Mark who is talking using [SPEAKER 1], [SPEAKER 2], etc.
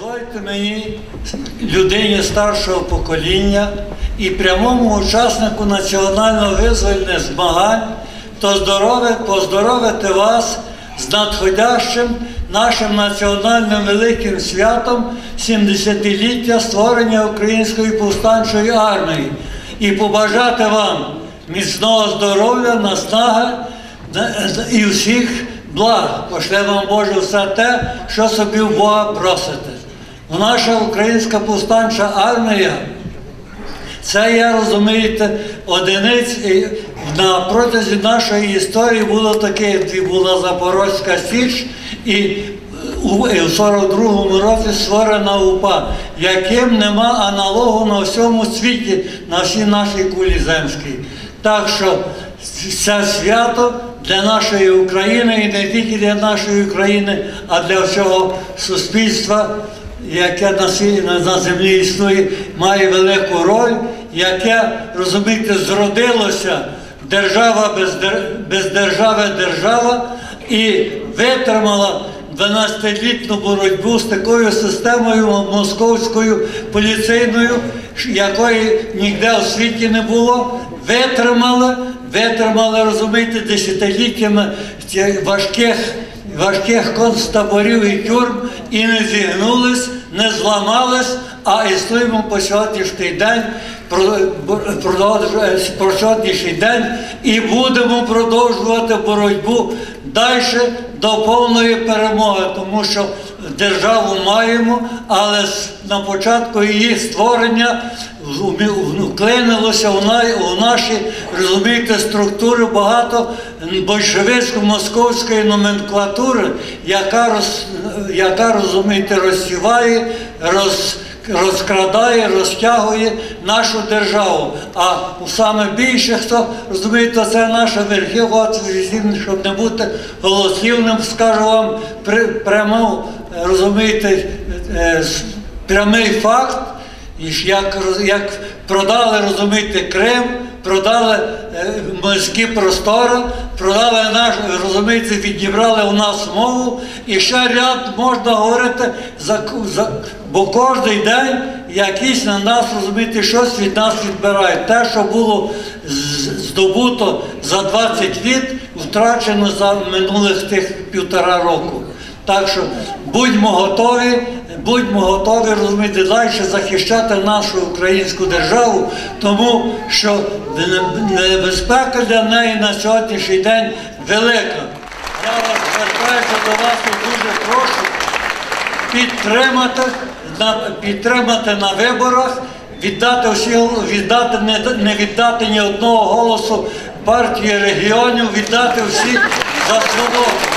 [SPEAKER 1] Дозвольте мені, людині старшого покоління і прямому учаснику національно-визвольних змагань, то здорове, поздоровити вас з надходящим нашим національним великим святом 70-ліття створення Української повстанчої армії і побажати вам міцного здоров'я, наснаги і всіх благ. Пошле вам Боже все те, що собі в Бога просите. Наша українська повстанча армія. Це я розумієте, одиниць і на протязі нашої історії було таке, була Запорозька Січ і у в 42-му році створена УПА, яким нема аналогу на всьому світі, на всій нашій кулі земській. Так що це свято для нашої України і не тільки для нашої України, а для всього суспільства яке на, на- землі існує, має велику роль, яке, розумієте, зродилося держава без, держави держава і витримала 12-літну боротьбу з такою системою московською поліцейною, якої ніде у світі не було, витримали, витримали, розумієте, десятиліттями важких важких концтаборів і тюрм і не зігнулись, не зламались, а існуємо по сьогоднішній день, про- про сьогоднішній день і будемо продовжувати боротьбу далі до повної перемоги, тому що державу маємо, але на початку її створення вклинилося у, на, у наші, розумієте, структури багато большевицько-московської номенклатури, яка, роз, яка розумієте, розсіває, роз, розкрадає, розтягує нашу державу. А саме більше, хто розумієте, це наша верхівка, щоб не бути голослівним, скажу вам при, прямо, розумієте, е, прямий факт. І як, як продали, розумієте, Крим, продали е, морські простори, продали наш, розумієте, відібрали у нас мову, і ще ряд можна говорити, за, за, бо кожен день якийсь на нас, розумієте, щось від нас відбирають. Те, що було здобуто за 20 літ, втрачено за минулих тих півтора року. Так що будьмо готові, будьмо готові розуміти далі захищати нашу українську державу, тому що небезпека для неї на сьогоднішній день велика. Я вас звертаюся до вас і дуже прошу підтримати підтримати на виборах, віддати всі віддати не віддати ні одного голосу партії регіонів, віддати всі за свободу.